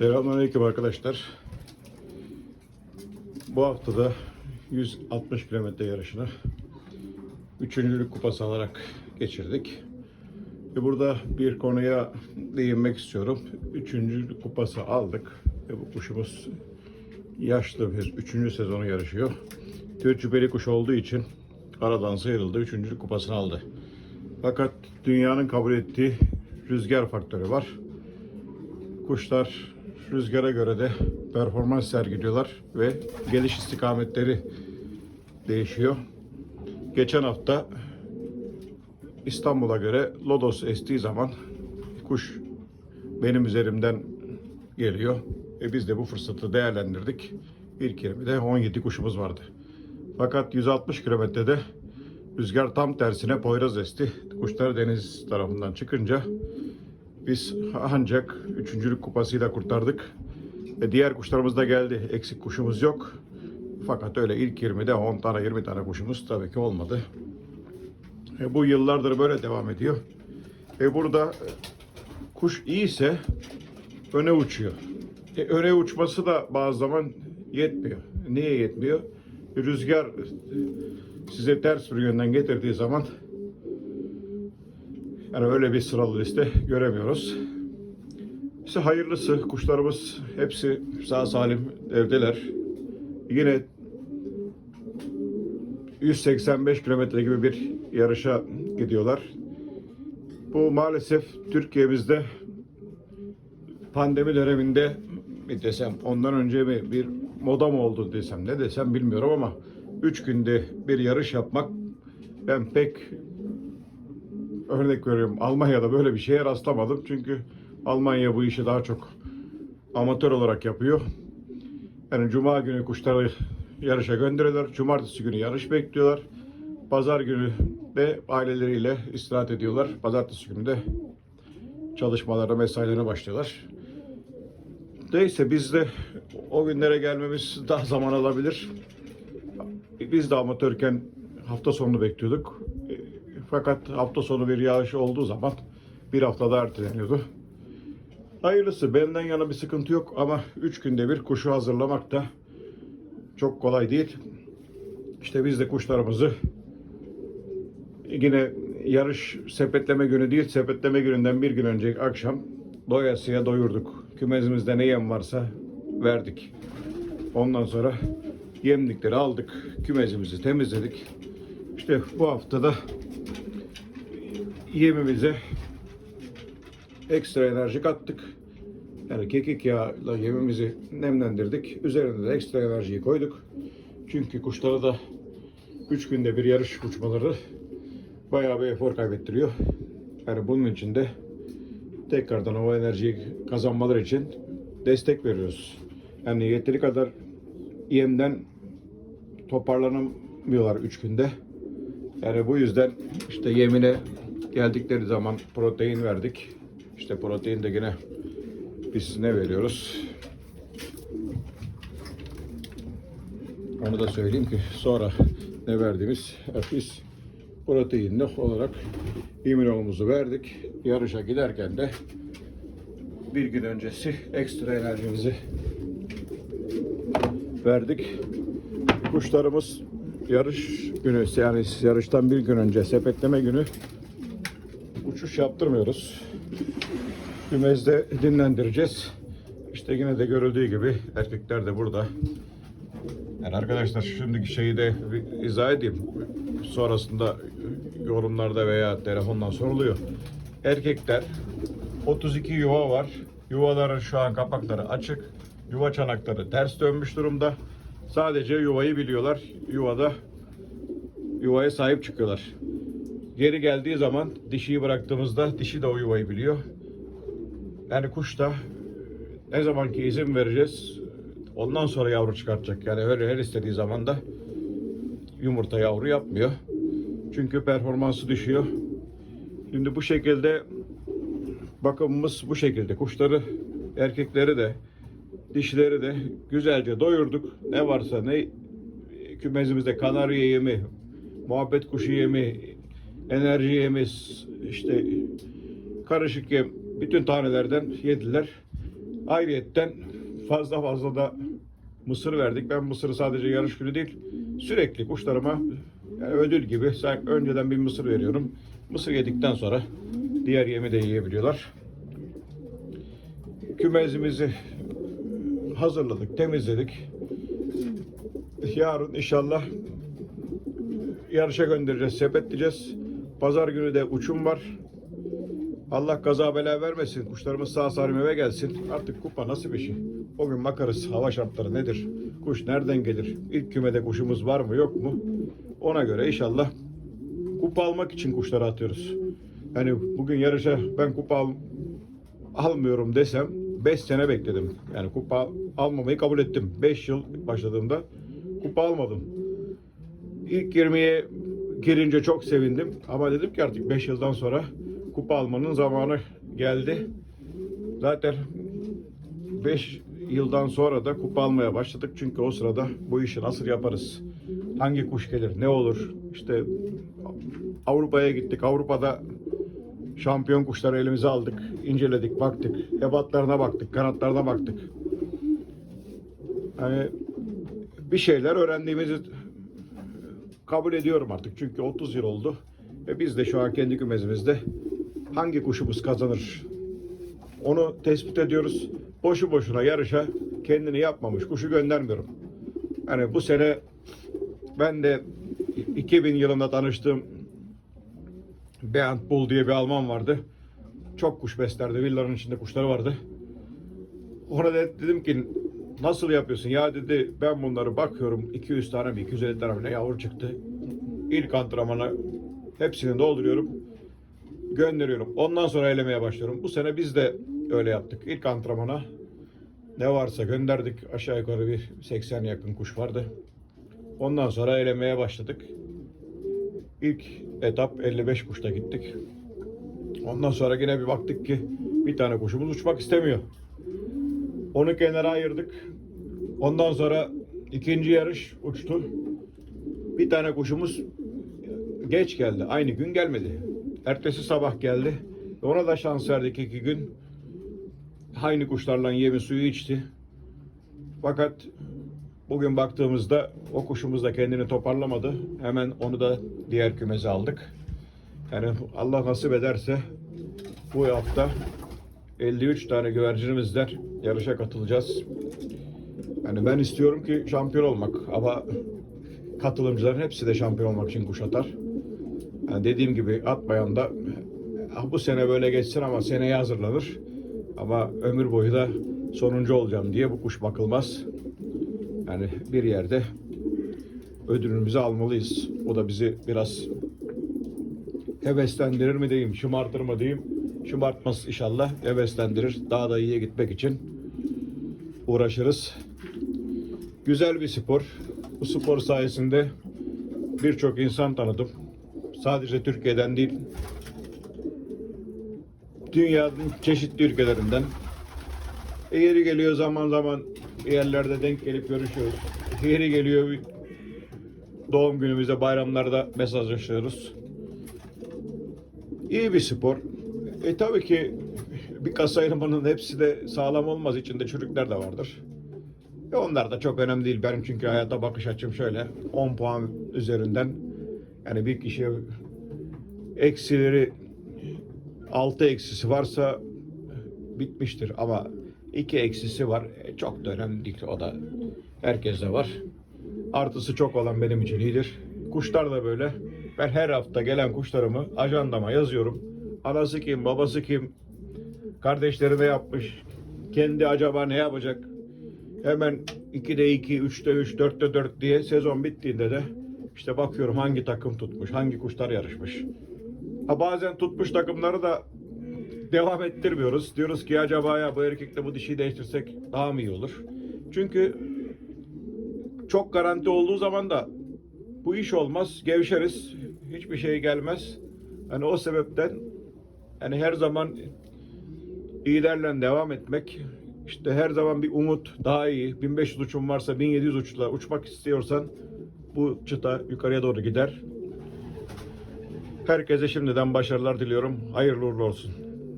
Selamünaleyküm arkadaşlar. Bu haftada 160 kilometre yarışını üçüncülük kupası alarak geçirdik. Ve burada bir konuya değinmek istiyorum. Üçüncülük kupası aldık. Ve bu kuşumuz yaşlı bir üçüncü sezonu yarışıyor. Tecrübeli kuş olduğu için aradan sıyrıldı. Üçüncülük kupasını aldı. Fakat dünyanın kabul ettiği rüzgar faktörü var. Kuşlar rüzgara göre de performans sergiliyorlar ve geliş istikametleri değişiyor. Geçen hafta İstanbul'a göre Lodos estiği zaman kuş benim üzerimden geliyor. E biz de bu fırsatı değerlendirdik. İlk 20'de 17 kuşumuz vardı. Fakat 160 kilometrede rüzgar tam tersine Poyraz esti. Kuşlar deniz tarafından çıkınca biz ancak üçüncülük kupasıyla kurtardık. E diğer kuşlarımız da geldi. Eksik kuşumuz yok. Fakat öyle ilk 20'de 10 tane 20 tane kuşumuz tabii ki olmadı. E bu yıllardır böyle devam ediyor. E burada e, kuş iyiyse öne uçuyor. E öne uçması da bazı zaman yetmiyor. Niye yetmiyor? Rüzgar e, size ters bir yönden getirdiği zaman yani öyle bir sıralı liste göremiyoruz. İşte hayırlısı kuşlarımız hepsi sağ salim evdeler. Yine 185 kilometre gibi bir yarışa gidiyorlar. Bu maalesef Türkiye'mizde pandemi döneminde mi desem ondan önce mi bir moda mı oldu desem ne desem bilmiyorum ama 3 günde bir yarış yapmak ben pek örnek veriyorum Almanya'da böyle bir şeye rastlamadım. Çünkü Almanya bu işi daha çok amatör olarak yapıyor. Yani cuma günü kuşları yarışa gönderiyorlar. Cumartesi günü yarış bekliyorlar. Pazar günü de aileleriyle istirahat ediyorlar. Pazartesi günü de çalışmalara, mesailerine başlıyorlar. Neyse biz de o günlere gelmemiz daha zaman alabilir. Biz de amatörken hafta sonunu bekliyorduk. Fakat hafta sonu bir yağış olduğu zaman bir hafta daha erteleniyordu. Hayırlısı benden yana bir sıkıntı yok ama 3 günde bir kuşu hazırlamak da çok kolay değil. İşte biz de kuşlarımızı yine yarış sepetleme günü değil, sepetleme gününden bir gün önce akşam doyasıya doyurduk. Kümesimizde ne yem varsa verdik. Ondan sonra yemlikleri aldık, kümesimizi temizledik. İşte bu haftada yemimize ekstra enerji kattık. Yani kekik yağıyla yemimizi nemlendirdik. Üzerine de ekstra enerjiyi koyduk. Çünkü kuşlara da 3 günde bir yarış uçmaları bayağı bir efor kaybettiriyor. Yani bunun için de tekrardan o enerjiyi kazanmaları için destek veriyoruz. Yani yeteri kadar yemden toparlanamıyorlar 3 günde. Yani bu yüzden işte yemine geldikleri zaman protein verdik. İşte protein de yine biz ne veriyoruz? Onu da söyleyeyim ki sonra ne verdiğimiz biz proteinli olarak immünomumuzu verdik. Yarışa giderken de bir gün öncesi ekstra enerjimizi verdik. Kuşlarımız yarış günü yani yarıştan bir gün önce sepetleme günü uçuş yaptırmıyoruz. Kümezde dinlendireceğiz. İşte yine de görüldüğü gibi erkekler de burada. Yani arkadaşlar şimdiki şeyi de izah edeyim. Sonrasında yorumlarda veya telefondan soruluyor. Erkekler 32 yuva var. Yuvaların şu an kapakları açık. Yuva çanakları ters dönmüş durumda. Sadece yuvayı biliyorlar. Yuvada yuvaya sahip çıkıyorlar. Geri geldiği zaman dişiyi bıraktığımızda dişi de o biliyor. Yani kuş da ne zamanki izin vereceğiz ondan sonra yavru çıkartacak. Yani öyle her istediği zaman da yumurta yavru yapmıyor. Çünkü performansı düşüyor. Şimdi bu şekilde bakımımız bu şekilde. Kuşları erkekleri de dişileri de güzelce doyurduk. Ne varsa ne kümesimizde kanarya yemi, muhabbet kuşu yemi, enerji yemi, işte karışık yem bütün tanelerden yediler. Ayrıyetten fazla fazla da mısır verdik. Ben mısırı sadece yarış günü değil sürekli kuşlarıma yani ödül gibi önceden bir mısır veriyorum. Mısır yedikten sonra diğer yemi de yiyebiliyorlar. Kümezimizi hazırladık, temizledik. Yarın inşallah yarışa göndereceğiz, sepetleyeceğiz. Pazar günü de uçum var. Allah kaza bela vermesin. Kuşlarımız sağ salim eve gelsin. Artık kupa nasıl bir şey? O gün bakarız hava şartları nedir? Kuş nereden gelir? İlk kümede kuşumuz var mı yok mu? Ona göre inşallah kupa almak için kuşları atıyoruz. Yani bugün yarışa ben kupa al- almıyorum desem 5 sene bekledim. Yani kupa almamayı kabul ettim. 5 yıl başladığımda kupa almadım. İlk 20'ye girince çok sevindim. Ama dedim ki artık 5 yıldan sonra kupa almanın zamanı geldi. Zaten 5 yıldan sonra da kupa almaya başladık. Çünkü o sırada bu işi nasıl yaparız? Hangi kuş gelir? Ne olur? İşte Avrupa'ya gittik. Avrupa'da şampiyon kuşları elimize aldık. inceledik, baktık. Ebatlarına baktık, kanatlarına baktık. Hani bir şeyler öğrendiğimizi kabul ediyorum artık. Çünkü 30 yıl oldu. Ve biz de şu an kendi kümezimizde hangi kuşumuz kazanır onu tespit ediyoruz. Boşu boşuna yarışa kendini yapmamış kuşu göndermiyorum. Yani bu sene ben de 2000 yılında tanıştığım Bernd Bull diye bir Alman vardı. Çok kuş beslerdi. Villanın içinde kuşları vardı. Ona dedim ki nasıl yapıyorsun? Ya dedi ben bunları bakıyorum 200 tane mi 250 tane mi yavru çıktı. İlk antrenmana hepsini dolduruyorum. Gönderiyorum. Ondan sonra elemeye başlıyorum. Bu sene biz de öyle yaptık. İlk antrenmana ne varsa gönderdik. Aşağı yukarı bir 80 yakın kuş vardı. Ondan sonra elemeye başladık. İlk etap 55 kuşta gittik. Ondan sonra yine bir baktık ki bir tane kuşumuz uçmak istemiyor. Onu kenara ayırdık. Ondan sonra ikinci yarış uçtu. Bir tane kuşumuz geç geldi. Aynı gün gelmedi. Ertesi sabah geldi. Ona da şans verdik iki gün. Aynı kuşlarla yemi suyu içti. Fakat bugün baktığımızda o kuşumuz da kendini toparlamadı. Hemen onu da diğer kümeze aldık. Yani Allah nasip ederse bu hafta 53 tane güvercinimizden yarışa katılacağız. Yani ben istiyorum ki şampiyon olmak ama katılımcıların hepsi de şampiyon olmak için kuş atar. Yani dediğim gibi atmayan da "Ah, bu sene böyle geçsin ama seneye hazırlanır. Ama ömür boyu da sonuncu olacağım diye bu kuş bakılmaz. Yani bir yerde ödülümüzü almalıyız. O da bizi biraz heveslendirir mi diyeyim, şımartır mı diyeyim. Şımartmaz inşallah, heveslendirir. Daha da iyiye gitmek için uğraşırız. Güzel bir spor. Bu spor sayesinde birçok insan tanıdım. Sadece Türkiye'den değil, dünyanın çeşitli ülkelerinden. E, yeri geliyor zaman zaman yerlerde denk gelip görüşüyoruz. Yeri geliyor doğum günümüzde, bayramlarda mesajlaşıyoruz. İyi bir spor. E tabii ki bir kasa ayırmanın hepsi de sağlam olmaz. İçinde çürükler de vardır. E onlar da çok önemli değil. Benim çünkü hayata bakış açım şöyle. 10 puan üzerinden yani bir kişiye eksileri 6 eksisi varsa bitmiştir. Ama 2 eksisi var. E, çok da önemli değil. O da herkeste var. Artısı çok olan benim için iyidir. Kuşlar da böyle. Ben her hafta gelen kuşlarımı ajandama yazıyorum. Anası kim, babası kim, kardeşleri ne yapmış, kendi acaba ne yapacak. Hemen 2'de 2, 3'te 3, 4'te 4 diye sezon bittiğinde de işte bakıyorum hangi takım tutmuş, hangi kuşlar yarışmış. Ha bazen tutmuş takımları da devam ettirmiyoruz. Diyoruz ki acaba ya bu erkekle bu dişiyi değiştirsek daha mı iyi olur? Çünkü çok garanti olduğu zaman da bu iş olmaz. Gevşeriz. Hiçbir şey gelmez. Yani o sebepten yani her zaman liderle devam etmek işte her zaman bir umut daha iyi. 1500 uçum varsa 1700 uçla uçmak istiyorsan bu çıta yukarıya doğru gider. Herkese şimdiden başarılar diliyorum. Hayırlı uğurlu olsun.